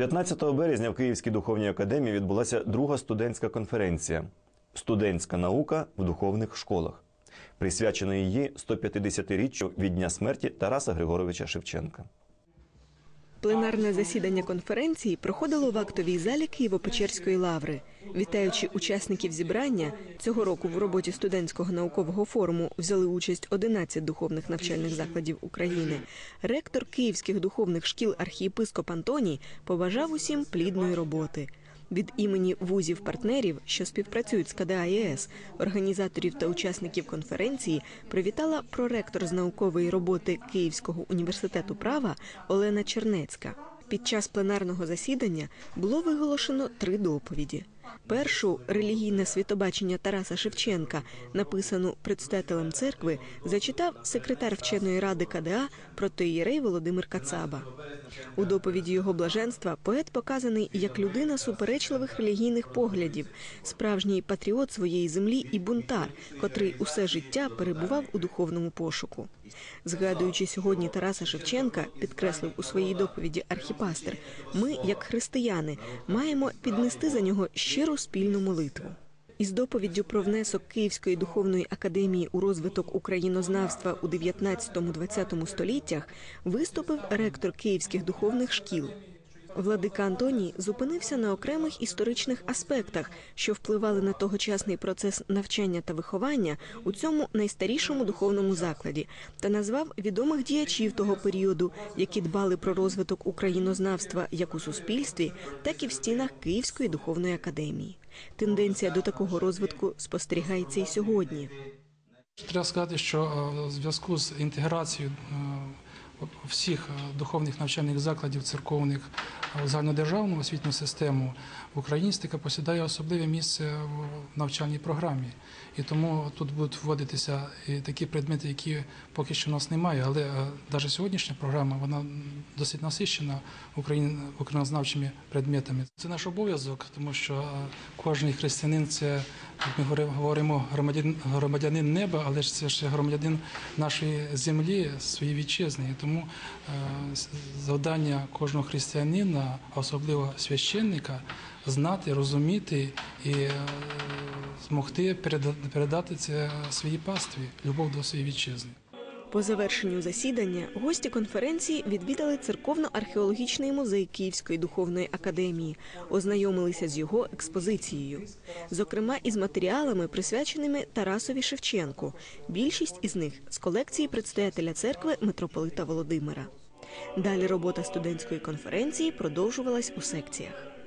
15 березня в Київській духовній академії відбулася друга студентська конференція Студентська наука в духовних школах, присвячена її 150-річчю від дня смерті Тараса Григоровича Шевченка. Пленарне засідання конференції проходило в актовій залі Києво-Печерської лаври. Вітаючи учасників зібрання, цього року в роботі студентського наукового форуму взяли участь 11 духовних навчальних закладів України. Ректор київських духовних шкіл архієпископ Антоній побажав усім плідної роботи. Від імені вузів-партнерів, що співпрацюють з КДА ЄС, організаторів та учасників конференції, привітала проректор з наукової роботи Київського університету права Олена Чернецька. Під час пленарного засідання було виголошено три доповіді. Першу релігійне світобачення Тараса Шевченка, написану предстателем церкви, зачитав секретар вченої ради КДА протоїрей Володимир Кацаба. У доповіді його блаженства поет показаний як людина суперечливих релігійних поглядів, справжній патріот своєї землі і бунтар, котрий усе життя перебував у духовному пошуку. Згадуючи сьогодні Тараса Шевченка, підкреслив у своїй доповіді архіпастер, ми, як християни, маємо піднести за нього щиру спільну молитву. Із доповіддю про внесок Київської духовної академії у розвиток українознавства у 19-20 століттях виступив ректор київських духовних шкіл. Владика Антоній зупинився на окремих історичних аспектах, що впливали на тогочасний процес навчання та виховання у цьому найстарішому духовному закладі, та назвав відомих діячів того періоду, які дбали про розвиток українознавства як у суспільстві, так і в стінах Київської духовної академії. Тенденція до такого розвитку спостерігається і сьогодні. Треба сказати, що е, в зв'язку з інтеграцією е, всіх е, духовних навчальних закладів церковних в загальнодержавну освітню систему україністика посідає особливе місце в навчальній програмі. І тому тут будуть вводитися і такі предмети, які поки що у нас немає. Але навіть сьогоднішня програма вона досить насичена україн- українознавчими предметами. Це наш обов'язок, тому що кожен християнин це ми говори- говоримо громадянин, громадянин неба, але ж це ж громадянин нашої землі, своєї вітчизни. І тому е, завдання кожного християнина, особливо священника, знати, розуміти і е, змогти переда- передати це своїй пастві, любов до своєї вітчизни. По завершенню засідання гості конференції відвідали церковно-археологічний музей Київської духовної академії, ознайомилися з його експозицією, зокрема із матеріалами, присвяченими Тарасові Шевченку. Більшість із них з колекції предстоятеля церкви митрополита Володимира. Далі робота студентської конференції продовжувалась у секціях.